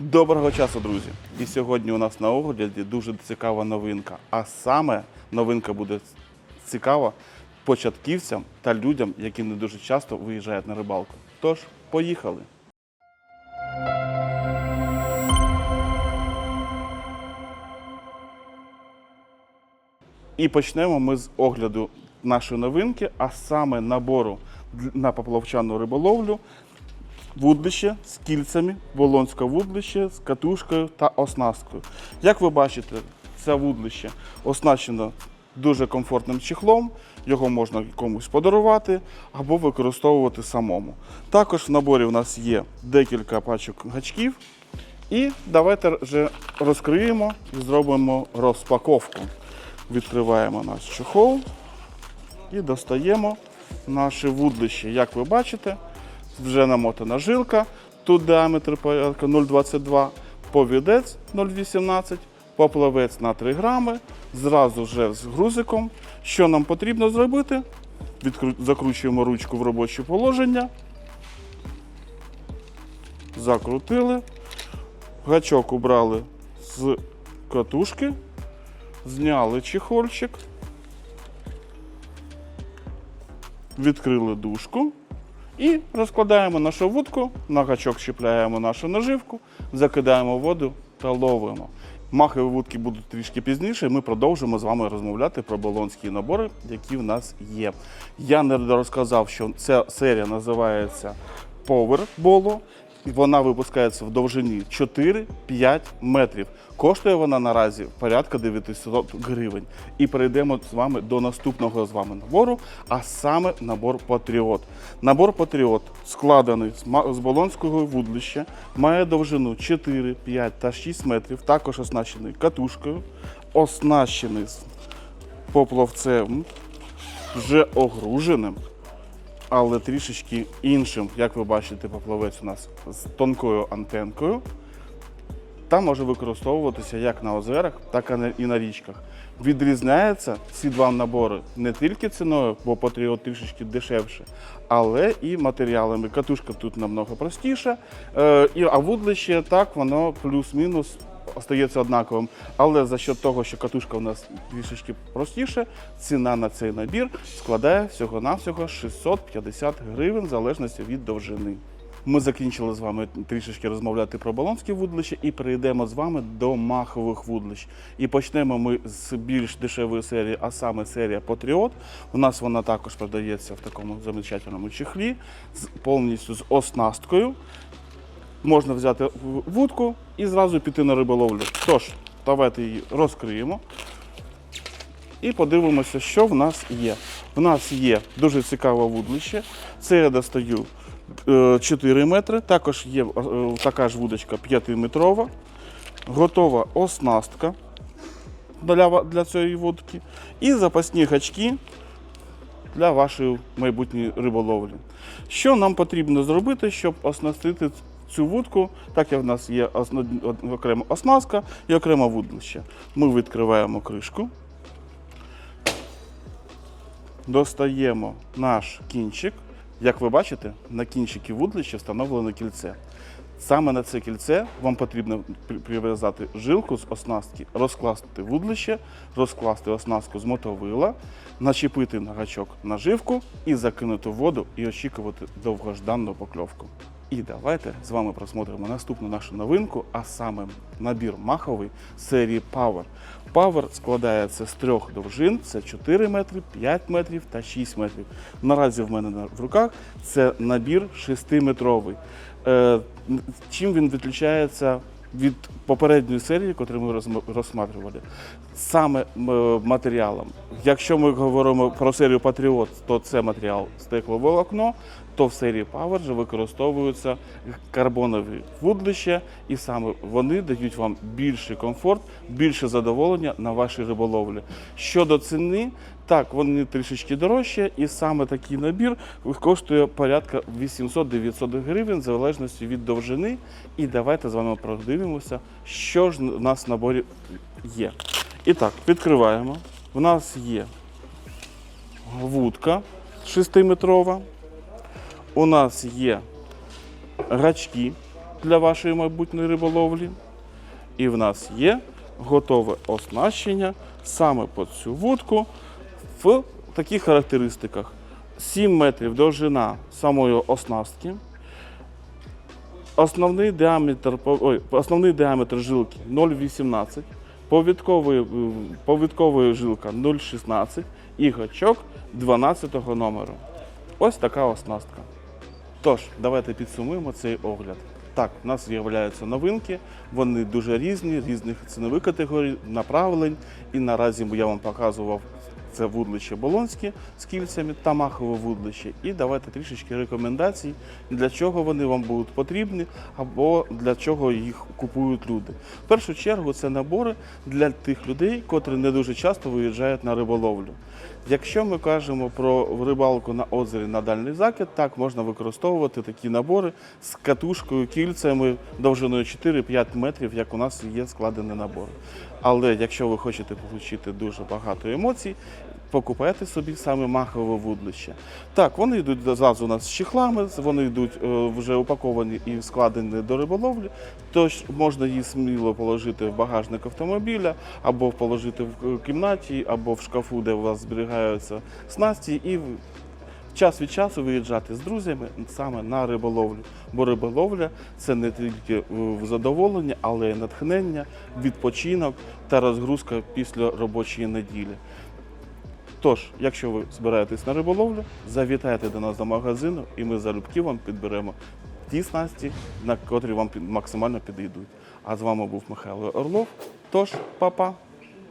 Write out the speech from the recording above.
Доброго часу, друзі! І сьогодні у нас на огляді дуже цікава новинка. А саме новинка буде цікава початківцям та людям, які не дуже часто виїжджають на рибалку. Тож, поїхали! І почнемо ми з огляду нашої новинки, а саме набору на поплавчану риболовлю вудлище з кільцями, волонське вудлище з катушкою та оснасткою. Як ви бачите, це вудлище оснащено дуже комфортним чехлом, його можна комусь подарувати або використовувати самому. Також в наборі у нас є декілька пачок гачків. І давайте вже розкриємо і зробимо розпаковку. Відкриваємо наш чехол і достаємо наше вудлище. Як ви бачите, вже намотана жилка, тут діаметр порядка 0,22, повідець 0,18, поплавець на 3 грами, зразу вже з грузиком. Що нам потрібно зробити? Відкру- Закручуємо ручку в робоче положення, закрутили, гачок убрали з катушки, зняли чехольчик, відкрили дужку. І розкладаємо нашу вудку, на гачок чіпляємо нашу наживку, закидаємо воду та ловимо. Махові вудки будуть трішки пізніше. Ми продовжимо з вами розмовляти про болонські набори, які в нас є. Я не розказав, що ця серія називається Power Bolo. Вона випускається в довжині 4-5 метрів. Коштує вона наразі порядка 900 гривень. І перейдемо з вами до наступного з вами набору, а саме набор Патріот. Набор Патріот складений з болонського вудлища, має довжину 4, 5 та 6 метрів, також оснащений катушкою, оснащений поплавцем, вже огруженим але трішечки іншим, як ви бачите, поплавець у нас з тонкою антенкою. Та може використовуватися як на озерах, так і на- річках. Відрізняються ці два набори не тільки ціною, бо Патріот трішечки дешевше, але і матеріалами. Катушка тут намного простіша, е, а вудлище так, воно плюс-мінус остається однаковим. Але за счет того, що катушка у нас трішечки простіше, ціна на цей набір складає всього-навсього 650 гривень в залежності від довжини. Ми закінчили з вами трішечки розмовляти про балонські вудлища і перейдемо з вами до махових вудлищ. І почнемо ми з більш дешевої серії, а саме серія Патріот. У нас вона також продається в такому замечательному чехлі, повністю з оснасткою. Можна взяти вудку і зразу піти на риболовлю. Тож, давайте її розкриємо і подивимося, що в нас є. В нас є дуже цікаве вудлище. Це я достаю е, 4 метри. Також є е, така ж вудочка 5-метрова. Готова оснастка для, для цієї вудки. І запасні гачки для вашої майбутньої риболовлі. Що нам потрібно зробити, щоб оснастити цю вудку, так як в нас є окрема оснастка і окреме вудлище. Ми відкриваємо кришку, достаємо наш кінчик. Як ви бачите, на кінчики вудлища встановлено кільце. Саме на це кільце вам потрібно при- прив'язати жилку з оснастки, розкласти вудлище, розкласти оснастку з мотовила, начепити на гачок наживку і закинути воду і очікувати довгожданну покльовку. І давайте з вами просмотримо наступну нашу новинку, а саме набір маховий серії Power. Power складається з трьох довжин: це 4 метри, 5 метрів та 6 метрів. Наразі в мене в руках це набір 6-метровий. Е, чим він відрізняється від попередньої серії, яку ми розсматривали? Саме матеріалом. Якщо ми говоримо про серію Патріот, то це матеріал стекловолокно, то в серії Power же використовуються карбонові вудлища, і саме вони дають вам більший комфорт, більше задоволення на вашій риболовлі. Щодо ціни, так, вони трішечки дорожчі, і саме такий набір коштує порядка 800-900 гривень, в залежності від довжини. І давайте з вами продивимося, що ж у нас в наборі є. І так, відкриваємо. У нас є вудка 6-метрова. У нас є гачки для вашої майбутньої риболовлі. І в нас є готове оснащення саме під цю вудку в таких характеристиках. 7 метрів довжина самої оснастки. Основний діаметр, ой, основний діаметр жилки 0,18, повідкової, е, повідкової жилка 0,16 і гачок 12 номеру. Ось така оснастка. Тож, давайте підсумуємо цей огляд. Так, у нас з'являються новинки, вони дуже різні, різних цінових категорій, направлень. І наразі я вам показував це вудлище Болонське з кільцями та махове вудлище. І давайте трішечки рекомендацій, для чого вони вам будуть потрібні або для чого їх купують люди. В першу чергу це набори для тих людей, котрі не дуже часто виїжджають на риболовлю. Якщо ми кажемо про рибалку на озері на дальній закид, так можна використовувати такі набори з катушкою, кільцями довжиною 4-5 метрів, як у нас є складені набори. Але якщо ви хочете отримати дуже багато емоцій, покупайте собі саме махове вудлище. Так, вони йдуть зразу у нас з чехлами, вони йдуть е, вже упаковані і складені до риболовлі, тож можна їх сміло положити в багажник автомобіля, або положити в е, кімнаті, або в шкафу, де у вас зберігаються снасті, і час від часу виїжджати з друзями саме на риболовлю. Бо риболовля це не тільки е, задоволення, але й натхнення, відпочинок та розгрузка після робочої неділі. Тож, якщо ви збираєтесь на риболовлю, завітайте до нас до магазину, і ми залюбки вам підберемо ті снасті, на котрі вам максимально підійдуть. А з вами був Михайло Орлов. Тож, па-па!